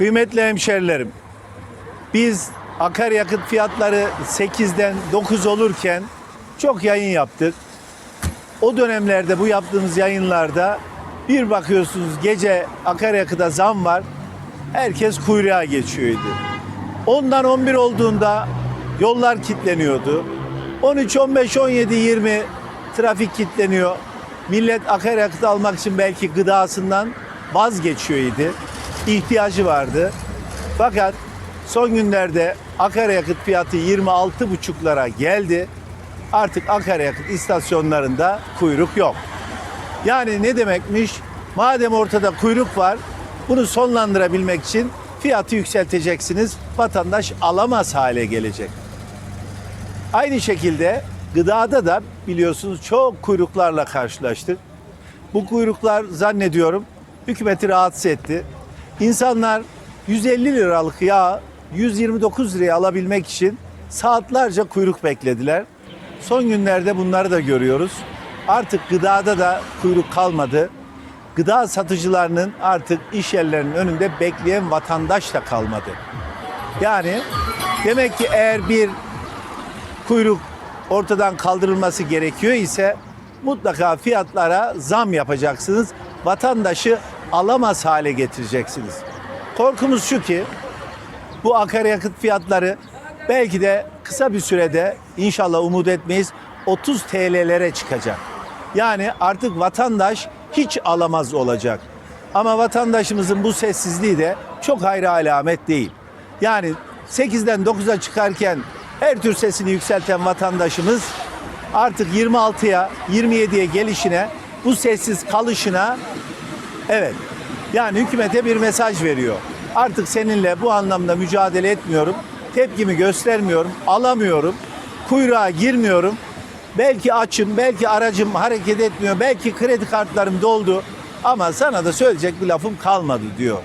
Kıymetli hemşerilerim, biz akaryakıt fiyatları 8'den 9 olurken çok yayın yaptık. O dönemlerde bu yaptığımız yayınlarda bir bakıyorsunuz gece akaryakıta zam var. Herkes kuyruğa geçiyordu. Ondan 11 olduğunda yollar kilitleniyordu. 13, 15, 17, 20 trafik kilitleniyor. Millet akaryakıt almak için belki gıdasından vazgeçiyordu. İhtiyacı vardı. Fakat son günlerde akaryakıt fiyatı 26,5'lara geldi. Artık akaryakıt istasyonlarında kuyruk yok. Yani ne demekmiş? Madem ortada kuyruk var, bunu sonlandırabilmek için fiyatı yükselteceksiniz. Vatandaş alamaz hale gelecek. Aynı şekilde gıdada da biliyorsunuz çok kuyruklarla karşılaştık. Bu kuyruklar zannediyorum hükümeti rahatsız etti. İnsanlar 150 liralık yağ 129 liraya alabilmek için saatlerce kuyruk beklediler. Son günlerde bunları da görüyoruz. Artık gıdada da kuyruk kalmadı. Gıda satıcılarının artık iş yerlerinin önünde bekleyen vatandaş da kalmadı. Yani demek ki eğer bir kuyruk ortadan kaldırılması gerekiyor ise mutlaka fiyatlara zam yapacaksınız. Vatandaşı alamaz hale getireceksiniz. Korkumuz şu ki bu akaryakıt fiyatları belki de kısa bir sürede inşallah umut etmeyiz 30 TL'lere çıkacak. Yani artık vatandaş hiç alamaz olacak. Ama vatandaşımızın bu sessizliği de çok hayra alamet değil. Yani 8'den 9'a çıkarken her tür sesini yükselten vatandaşımız artık 26'ya 27'ye gelişine bu sessiz kalışına evet yani hükümete bir mesaj veriyor. Artık seninle bu anlamda mücadele etmiyorum. Tepkimi göstermiyorum, alamıyorum. Kuyruğa girmiyorum. Belki açım, belki aracım hareket etmiyor, belki kredi kartlarım doldu ama sana da söyleyecek bir lafım kalmadı diyor.